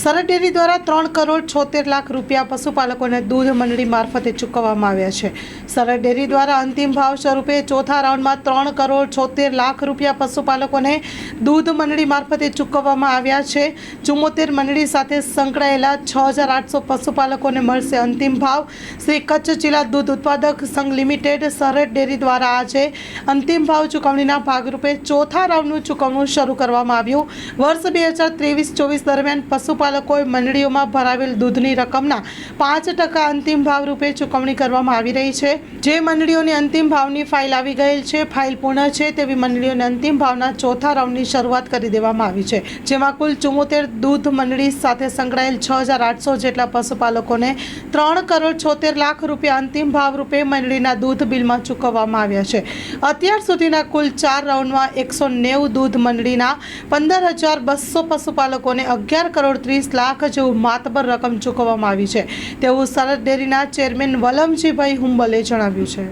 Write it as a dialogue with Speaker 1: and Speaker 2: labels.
Speaker 1: સરહદ ડેરી દ્વારા ત્રણ કરોડ છોતેર લાખ રૂપિયા પશુપાલકોને દૂધ મંડળી મારફતે ચૂકવવામાં આવ્યા છે. સરહદ ડેરી દ્વારા અંતિમ ભાવ સ્વરૂપે ચોથા રાઉન્ડમાં ત્રણ કરોડ છોતેર લાખ રૂપિયા પશુપાલકોને દૂધ મંડળી મારફતે ચૂકવવામાં આવ્યા છે. ચુમ્મોતેર મંડળી સાથે સંકળાયેલા છ હજાર આઠસો પશુપાલકોને મળશે અંતિમ ભાવ. શ્રી કચ્છ જિલ્લા દૂધ ઉત્પાદક સંઘ લિમિટેડ સરહદ ડેરી દ્વારા આજે અંતિમ ભાવ ચૂકવણીના ભાગરૂપે ચોથા રાઉન્ડનું ચૂકવણું શરૂ કરવામાં આવ્યું. વર્ષ બે હજાર ત્રેવીસ ચોવીસ દરમિયાન પશુપાલકોએ મંડળીઓમાં ભરાવેલ દૂધની રકમના પાંચ ટકા અંતિમ ભાવ રૂપે ચૂકવણી કરવામાં આવી રહી છે. જે મંડળીઓની અંતિમ ભાવની ફાઇલ આવી ગયેલ છે, ફાઇલ પૂર્ણ છે, તેવી મંડળીઓને અંતિમ ભાવના ચોથા રાઉન્ડની શરૂઆત કરી દેવામાં આવી છે. જેમાં કુલ ચુમ્મોતેર દૂધ મંડળી સાથે સંકળાયેલ છ હજાર આઠસો જેટલા પશુપાલકોને ત્રણ કરોડ છોતેર લાખ રૂપિયા અંતિમ ભાવ રૂપે મંડળીના દૂધ બિલમાં ચૂકવવામાં આવ્યા છે. અત્યાર સુધીના કુલ ચાર રાઉન્ડમાં એકસો નેવું દૂધ મંડળીના પંદર હજાર બસો પશુપાલકોને અગિયાર કરોડ ત્રીસ લાખ જેવું માતબર રકમ ચૂકવવામાં આવી છે. તેવું સરહદ ડેરીના ચેરમેન વલમજીભાઈ હુંબલે જણાવ્યું છે.